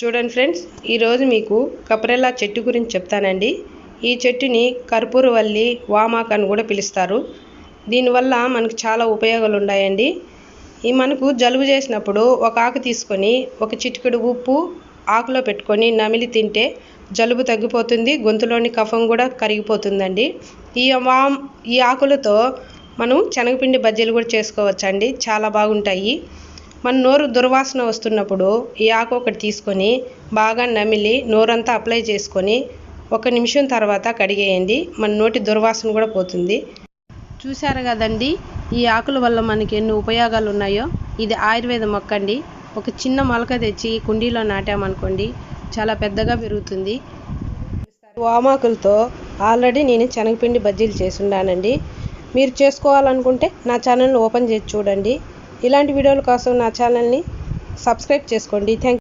చూడండి ఫ్రెండ్స్ ఈరోజు మీకు కపరెల్లా చెట్టు గురించి చెప్తానండి. ఈ చెట్టుని కర్పూరవల్లి వామాక్ అని కూడా పిలుస్తారు. దీనివల్ల మనకు చాలా ఉపయోగాలు ఉన్నాయండి ఈ మనకు జలుబు చేసినప్పుడు ఒక ఆకు తీసుకొని ఒక చిటికెడు ఉప్పు ఆకులో పెట్టుకొని నమిలి తింటే జలుబు తగ్గిపోతుంది గొంతులోని కఫం కూడా కరిగిపోతుందండి. ఈ వామ్ ఈ ఆకులతో మనం శనగపిండి బజ్జీలు కూడా చేసుకోవచ్చండి. చాలా బాగుంటాయి. మన నోరు దుర్వాసన వస్తున్నప్పుడు ఈ ఆకు ఒకటి తీసుకొని బాగా నమిలి నోరంతా అప్లై చేసుకొని ఒక నిమిషం తర్వాత కడిగేయండి. మన నోటి దుర్వాసన కూడా పోతుంది. చూశారు కదండి ఈ ఆకుల వల్ల మనకి ఎన్ని ఉపయోగాలు ఉన్నాయో? ఇది ఆయుర్వేద మొక్క అండి. ఒక చిన్న మొలక తెచ్చి కుండీలో నాటామనుకోండి చాలా పెద్దగా పెరుగుతుంది. వామాకులతో ఆల్రెడీ నేను శనగపిండి బజ్జీలు చేసి ఉన్నానండి. మీరు చేసుకోవాలనుకుంటే నా ఛానల్ని ఓపెన్ చేసి చూడండి. ఇలాంటి వీడియోల కోసం నా ఛానల్ని సబ్స్క్రైబ్ చేసుకోండి. థ్యాంక్